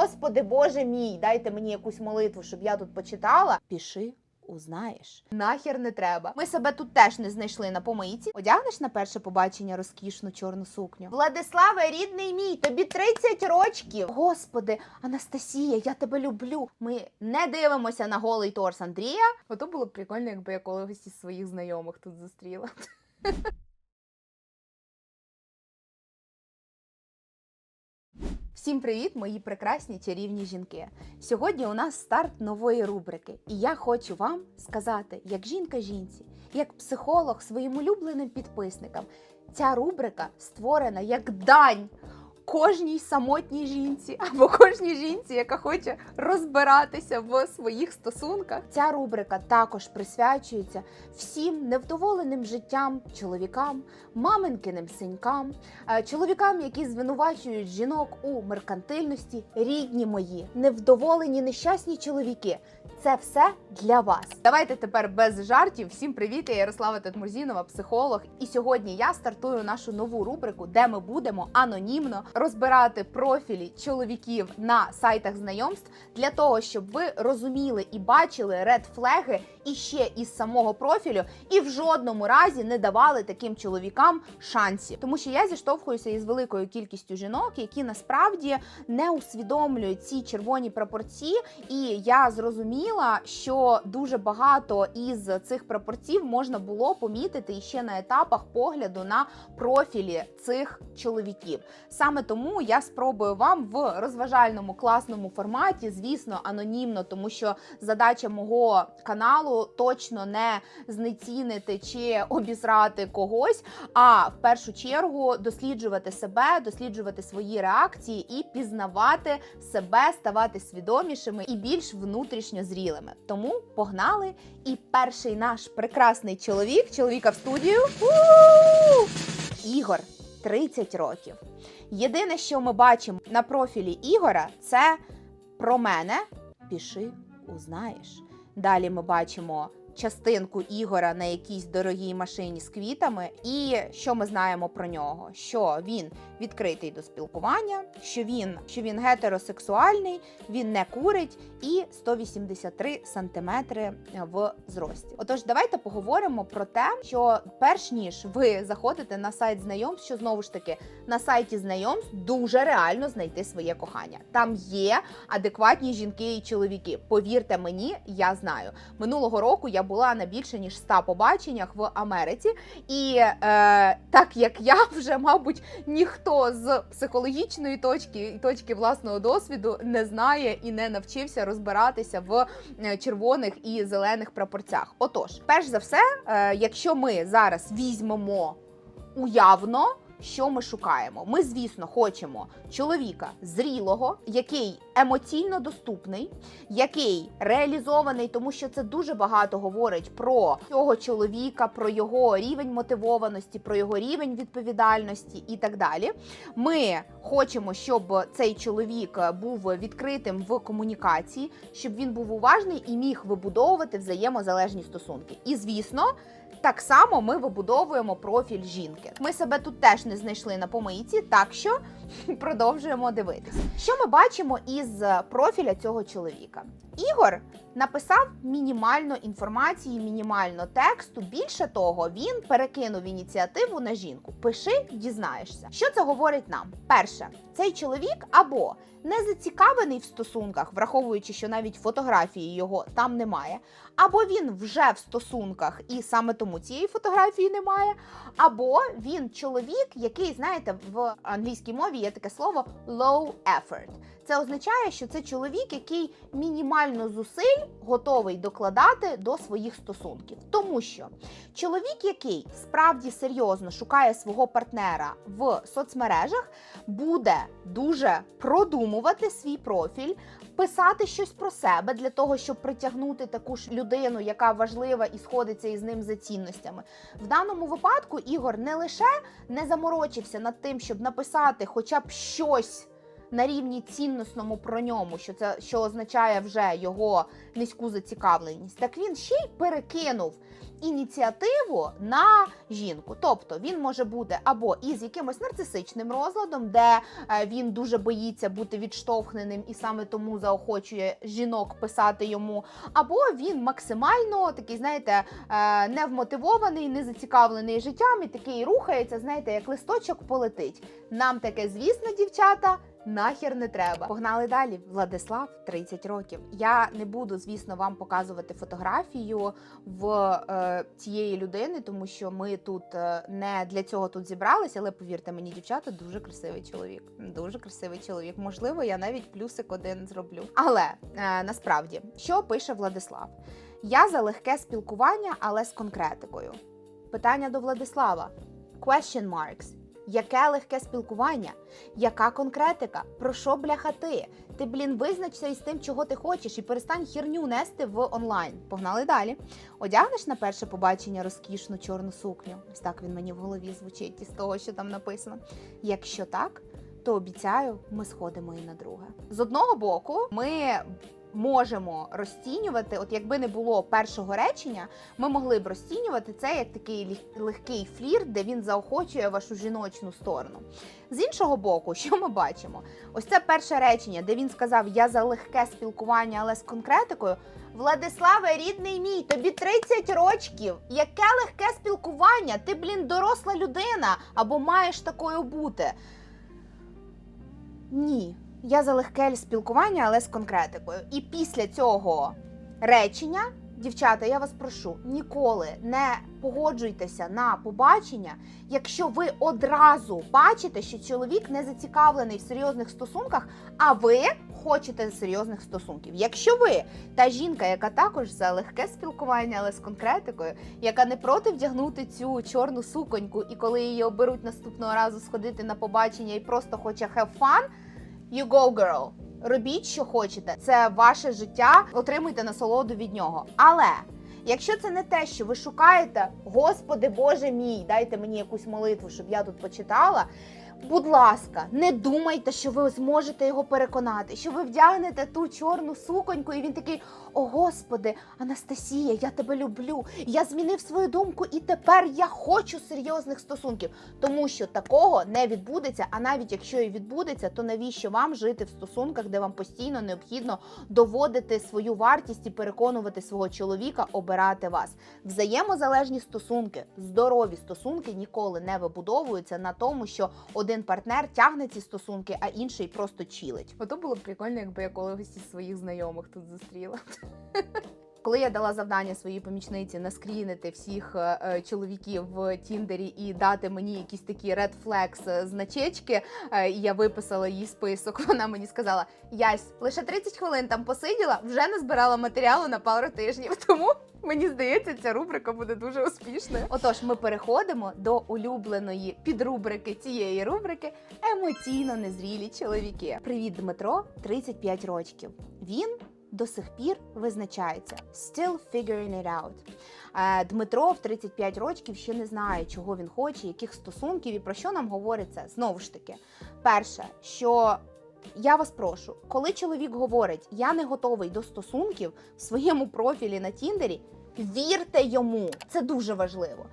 Господи Боже мій, дайте мені якусь молитву, щоб я тут почитала. Піши. Узнаєш, нахер не треба. Ми себе тут теж не знайшли на помийці. Одягнеш на перше побачення розкішну чорну сукню. Владиславе, рідний мій, тобі 30 рочків. Господи, Анастасія, я тебе люблю. Ми не дивимося на голий торс Андрія. Ото було б прикольно, якби я когось із своїх знайомих тут зустріла. Всім привіт, мої прекрасні чарівні жінки. Сьогодні у нас старт нової рубрики, і я хочу вам сказати, як жінка жінці, як психолог своїм улюбленим підписникам. Ця рубрика створена як дань кожній самотній жінці або кожній жінці, яка хоче розбиратися в своїх стосунках. Ця рубрика також присвячується всім невдоволеним життям чоловікам, маминкиним синькам, е, чоловікам, які звинувачують жінок у меркантильності, рідні мої, невдоволені нещасні чоловіки. Це все для вас. Давайте тепер без жартів. Всім привіт! Я Ярослава Тетмурзінова, психолог. І сьогодні я стартую нашу нову рубрику, де ми будемо анонімно розбирати профілі чоловіків на сайтах знайомств для того, щоб ви розуміли і бачили редфлеги і ще із самого профілю, і в жодному разі не давали таким чоловікам шансів. Тому що я зіштовхуюся із великою кількістю жінок, які насправді не усвідомлюють ці червоні прапорці, і я зрозуміла, що дуже багато із цих прапорців можна було помітити іще на етапах погляду на профілі цих чоловіків. Саме тому я спробую вам в розважальному класному форматі, звісно, анонімно, тому що задача мого каналу точно не знецінити чи обізрати когось, а в першу чергу досліджувати себе, досліджувати свої реакції і пізнавати себе, ставати свідомішими і більш внутрішньо зрілими. Тому погнали! І перший наш прекрасний чоловік, чоловіка в студію. У! Ігор, 30 років. Єдине, що ми бачимо на профілі Ігора, це про мене. Піши, узнаєш. Далі ми бачимо частинку Ігора на якійсь дорогій машині з квітами. І що ми знаємо про нього? Що він відкритий до спілкування, що він, що він гетеросексуальний, він не курить і 183 сантиметри в зрості. Отож, давайте поговоримо про те, що перш ніж ви заходите на сайт знайомств, що знову ж таки на сайті знайомств дуже реально знайти своє кохання. Там є адекватні жінки і чоловіки. Повірте мені, я знаю. Минулого року я була на більше ніж 100 побаченнях в Америці, і е, так як я вже, мабуть, ніхто з психологічної точки і точки власного досвіду не знає і не навчився розбиратися в е, червоних і зелених прапорцях. Отож, перш за все, е, якщо ми зараз візьмемо уявно. Що ми шукаємо? Ми, звісно, хочемо чоловіка зрілого, який емоційно доступний, який реалізований, тому що це дуже багато говорить про цього чоловіка, про його рівень мотивованості, про його рівень відповідальності і так далі. Ми хочемо, щоб цей чоловік був відкритим в комунікації, щоб він був уважний і міг вибудовувати взаємозалежні стосунки. І звісно. Так само ми вибудовуємо профіль жінки. Ми себе тут теж не знайшли на помийці, так що продовжуємо дивитись. Що ми бачимо із профіля цього чоловіка? Ігор написав мінімально інформації, мінімально тексту. Більше того, він перекинув ініціативу на жінку. Пиши, дізнаєшся. Що це говорить нам? Перше, цей чоловік або не зацікавлений в стосунках, враховуючи, що навіть фотографії його там немає, або він вже в стосунках, і саме тому цієї фотографії немає, або він чоловік, який, знаєте, в англійській мові є таке слово low effort. Це означає, що це чоловік, який мінімально зусиль готовий докладати до своїх стосунків. Тому що чоловік, який справді серйозно шукає свого партнера в соцмережах, буде дуже продумувати свій профіль, писати щось про себе для того, щоб притягнути таку ж людину, яка важлива і сходиться із ним за цінностями. В даному випадку Ігор не лише не заморочився над тим, щоб написати хоча б щось. На рівні цінносному про ньому, що це що означає вже його низьку зацікавленість, так він ще й перекинув ініціативу на жінку. Тобто він може бути або із якимось нарцисичним розладом, де е, він дуже боїться бути відштовхненим і саме тому заохочує жінок писати йому, або він максимально такий, знаєте, е, невмотивований, не зацікавлений життям і такий рухається, знаєте, як листочок полетить. Нам таке, звісно, дівчата. Нахер не треба. Погнали далі. Владислав 30 років. Я не буду, звісно, вам показувати фотографію в е, цієї людини, тому що ми тут е, не для цього тут зібралися, але повірте мені, дівчата, дуже красивий чоловік. Дуже красивий чоловік. Можливо, я навіть плюсик один зроблю. Але е, насправді, що пише Владислав? Я за легке спілкування, але з конкретикою. Питання до Владислава: Question marks. Яке легке спілкування? Яка конкретика? Про що бляха ти? Ти, блін, визначся із тим, чого ти хочеш, і перестань херню нести в онлайн. Погнали далі. Одягнеш на перше побачення розкішну чорну сукню. Ось так він мені в голові звучить із того, що там написано. Якщо так, то обіцяю, ми сходимо і на друге. З одного боку, ми. Можемо розцінювати, от якби не було першого речення, ми могли б розцінювати це як такий легкий флірт, де він заохочує вашу жіночну сторону. З іншого боку, що ми бачимо? Ось це перше речення, де він сказав: Я за легке спілкування, але з конкретикою. Владиславе, рідний мій, тобі 30 років. Яке легке спілкування? Ти, блін, доросла людина або маєш такою бути. Ні, я за легке спілкування, але з конкретикою. І після цього речення, дівчата, я вас прошу, ніколи не погоджуйтеся на побачення, якщо ви одразу бачите, що чоловік не зацікавлений в серйозних стосунках, а ви хочете серйозних стосунків. Якщо ви та жінка, яка також за легке спілкування, але з конкретикою, яка не проти вдягнути цю чорну суконьку, і коли її оберуть наступного разу сходити на побачення і просто хоче have fun, you go girl. Робіть, що хочете. Це ваше життя, отримуйте насолоду від нього. Але якщо це не те, що ви шукаєте, Господи Боже мій, дайте мені якусь молитву, щоб я тут почитала. Будь ласка, не думайте, що ви зможете його переконати, що ви вдягнете ту чорну суконьку, і він такий: О Господи, Анастасія, я тебе люблю. Я змінив свою думку, і тепер я хочу серйозних стосунків. Тому що такого не відбудеться. А навіть якщо і відбудеться, то навіщо вам жити в стосунках, де вам постійно необхідно доводити свою вартість і переконувати свого чоловіка обирати вас? Взаємозалежні стосунки, здорові стосунки ніколи не вибудовуються на тому, що один партнер тягне ці стосунки, а інший просто чілить. Ото було б прикольно, якби я когось із своїх знайомих тут зустріла. Коли я дала завдання своїй помічниці наскрінити всіх е, е, чоловіків в Тіндері і дати мені якісь такі red flags е, значечки, е, і я виписала їй список, вона мені сказала: Ясь, лише 30 хвилин там посиділа, вже не збирала матеріалу на пару тижнів. Тому мені здається, ця рубрика буде дуже успішною. Отож, ми переходимо до улюбленої підрубрики цієї рубрики емоційно незрілі чоловіки. Привіт, Дмитро, 35 років. Він до сих пір визначається still figuring it out. Е, Дмитро в 35 років ще не знає, чого він хоче, яких стосунків і про що нам говорить це. Знову ж таки, перше, що я вас прошу, коли чоловік говорить, я не готовий до стосунків в своєму профілі на Тіндері, вірте йому. Це дуже важливо.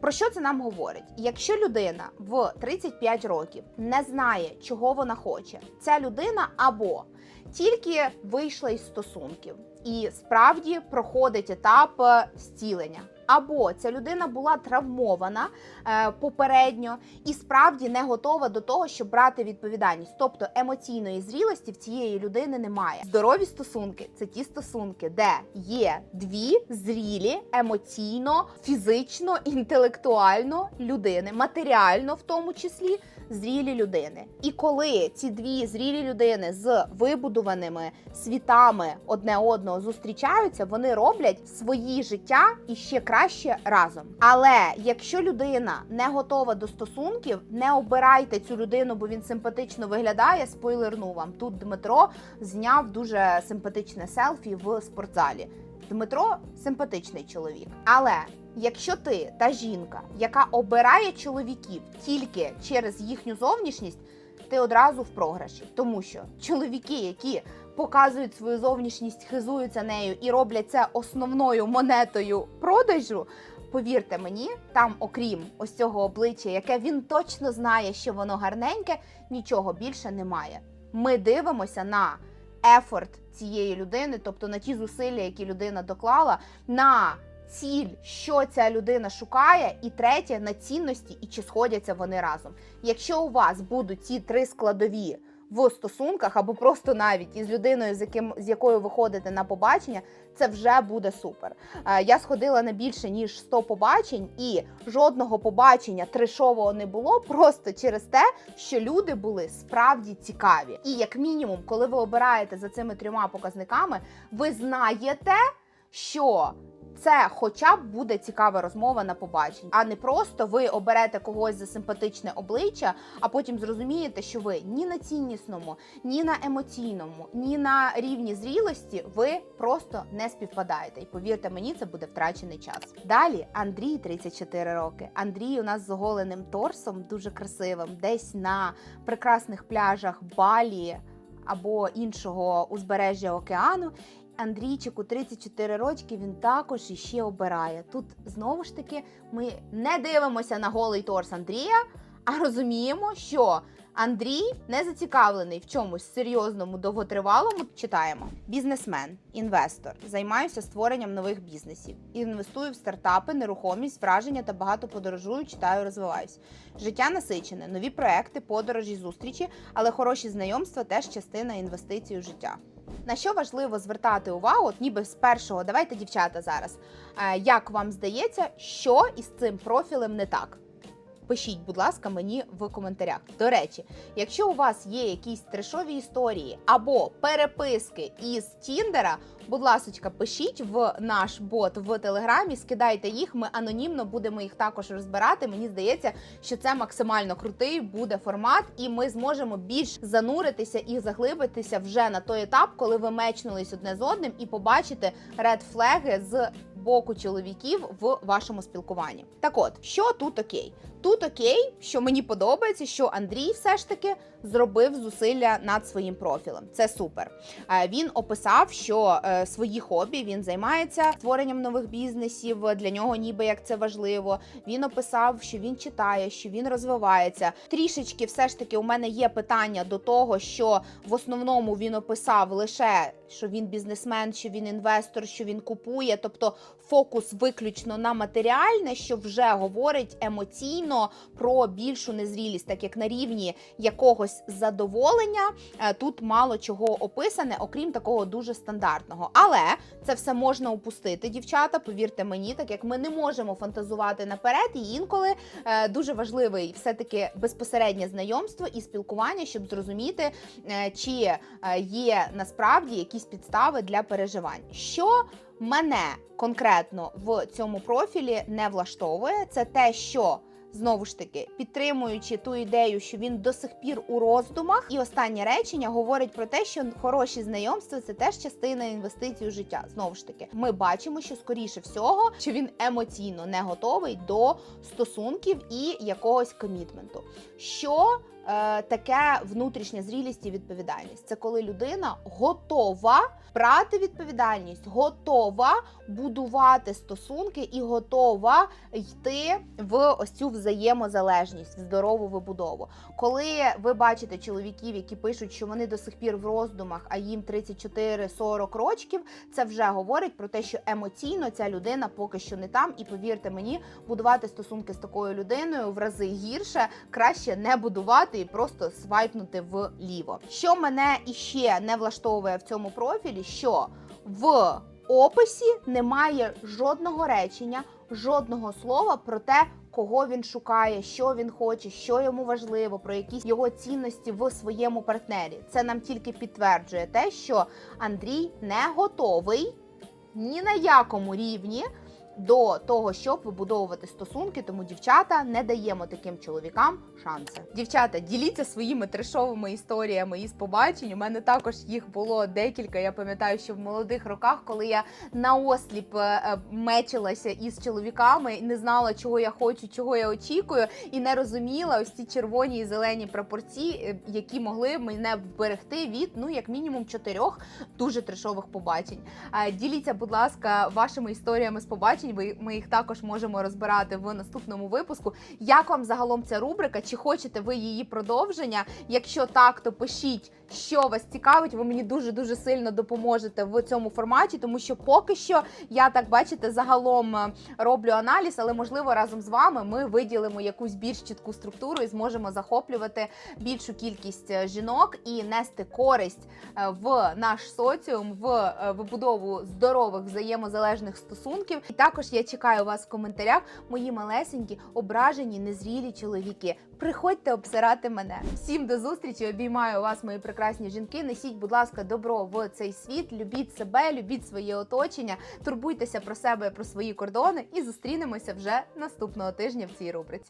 Про що це нам говорить? Якщо людина в 35 років не знає, чого вона хоче, ця людина або тільки вийшла із стосунків і справді проходить етап е, зцілення. Або ця людина була травмована е, попередньо і справді не готова до того, щоб брати відповідальність. Тобто емоційної зрілості в цієї людини немає. Здорові стосунки це ті стосунки, де є дві зрілі емоційно, фізично, інтелектуально людини, матеріально в тому числі зрілі людини. І коли ці дві зрілі людини з вибудованими світами одне одного зустрічаються, вони роблять свої життя і ще краще разом. Але якщо людина не готова до стосунків, не обирайте цю людину, бо він симпатично виглядає. Спойлерну вам тут Дмитро зняв дуже симпатичне селфі в спортзалі. Дмитро симпатичний чоловік, але якщо ти та жінка, яка обирає чоловіків тільки через їхню зовнішність, ти одразу в програші, тому що чоловіки, які показують свою зовнішність, хизуються нею і роблять це основною монетою продажу. Повірте мені, там, окрім ось цього обличчя, яке він точно знає, що воно гарненьке, нічого більше немає. Ми дивимося на ефорт цієї людини, тобто на ті зусилля, які людина доклала, на ціль, що ця людина шукає, і третє на цінності і чи сходяться вони разом. Якщо у вас будуть ці три складові в стосунках, або просто навіть із людиною, з яким з якою ви ходите на побачення, це вже буде супер. Е, Я сходила на більше ніж 100 побачень, і жодного побачення трешового не було, просто через те, що люди були справді цікаві. І як мінімум, коли ви обираєте за цими трьома показниками, ви знаєте, що це хоча б буде цікава розмова на побаченні, а не просто ви оберете когось за симпатичне обличчя, а потім зрозумієте, що ви ні на ціннісному, ні на емоційному, ні на рівні зрілості ви просто не співпадаєте. І повірте мені, це буде втрачений час. Далі Андрій 34 роки. Андрій у нас з оголеним торсом, дуже красивим, десь на прекрасних пляжах Балі або іншого узбережжя океану. Андрійчику 34 рочки, він також іще обирає. Тут знову ж таки ми не дивимося на голий торс Андрія, а розуміємо, що Андрій не зацікавлений в чомусь серйозному, довготривалому. Читаємо: бізнесмен, інвестор, займаюся створенням нових бізнесів, інвестую в стартапи, нерухомість, враження та багато подорожую, читаю, розвиваюсь. Життя насичене, нові проекти, подорожі, зустрічі, але хороші знайомства теж частина інвестицій у життя. На що важливо звертати увагу, от ніби з першого, давайте, дівчата, зараз. Е, Як вам здається, що із цим профілем не так? Пишіть, будь ласка, мені в коментарях. До речі, якщо у вас є якісь трешові історії або переписки із Тіндера, будь ласка, пишіть в наш бот в телеграмі, скидайте їх. Ми анонімно будемо їх також розбирати. Мені здається, що це максимально крутий буде формат, і ми зможемо більш зануритися і заглибитися вже на той етап, коли ви мечнулись одне з одним, і побачите ред флеги з боку чоловіків в вашому спілкуванні. Так от, що тут окей? Тут окей, що мені подобається, що Андрій все ж таки зробив зусилля над своїм профілем. Це супер. Е, Він описав, що е, свої хобі він займається створенням нових бізнесів. Для нього ніби як це важливо. Він описав, що він читає, що він розвивається. Трішечки, все ж таки, у мене є питання до того, що в основному він описав лише що він бізнесмен, що він інвестор, що він купує, тобто фокус виключно на матеріальне, що вже говорить емоційно про більшу незрілість, так як на рівні якогось задоволення е, тут мало чого описане, окрім такого дуже стандартного. Але це все можна упустити, дівчата. Повірте мені, так як ми не можемо фантазувати наперед, і інколи е, дуже важливий все-таки безпосереднє знайомство і спілкування, щоб зрозуміти, е, чи є насправді якісь підстави для переживань. Що мене конкретно в цьому профілі не влаштовує, це те, що. Знову ж таки, підтримуючи ту ідею, що він до сих пір у роздумах, і останнє речення говорить про те, що хороші знайомства це теж частина інвестицій у життя. Знову ж таки, ми бачимо, що скоріше всього, що він емоційно не готовий до стосунків і якогось комітменту. Що таке внутрішня зрілість і відповідальність? Це коли людина готова брати відповідальність, готова будувати стосунки і готова йти в ось цю взаємозалежність, в здорову вибудову. Коли ви бачите чоловіків, які пишуть, що вони до сих пір в роздумах, а їм 34-40 років, це вже говорить про те, що емоційно ця людина поки що не там. І повірте мені, будувати стосунки з такою людиною в рази гірше, краще не будувати і просто свайпнути вліво. Що мене іще не влаштовує в цьому профілі, що в описі немає жодного речення, жодного слова про те, кого він шукає, що він хоче, що йому важливо, про якісь його цінності в своєму партнері. Це нам тільки підтверджує те, що Андрій не готовий ні на якому рівні до того, щоб вибудовувати стосунки. Тому дівчата не даємо таким чоловікам шанси. Дівчата, діліться своїми трешовими історіями із побачень. У мене також їх було декілька. Я пам'ятаю, що в молодих роках, коли я наосліп е, е, мечилася із чоловіками, не знала, чого я хочу, чого я очікую, і не розуміла ось ці червоні і зелені прапорці, е, які могли мене вберегти від ну як мінімум чотирьох дуже трешових побачень. Діліться, будь ласка, вашими історіями з побачень. Ви ми їх також можемо розбирати в наступному випуску. Як вам загалом ця рубрика? Чи хочете ви її продовження? Якщо так, то пишіть, що вас цікавить. Ви мені дуже дуже сильно допоможете в цьому форматі, тому що поки що я так бачите, загалом е, роблю аналіз, але можливо разом з вами ми виділимо якусь більш чітку структуру і зможемо захоплювати більшу кількість е, жінок і нести користь е, в наш соціум, в вибудову здорових взаємозалежних стосунків. І також я чекаю вас в коментарях, мої малесенькі, ображені, незрілі чоловіки. Приходьте обсирати мене. Всім до зустрічі! Обіймаю вас, мої прекрасні жінки. Несіть, будь ласка, добро в цей світ. Любіть себе, любіть своє оточення, турбуйтеся про себе, про свої кордони і зустрінемося вже наступного тижня в цій рубриці.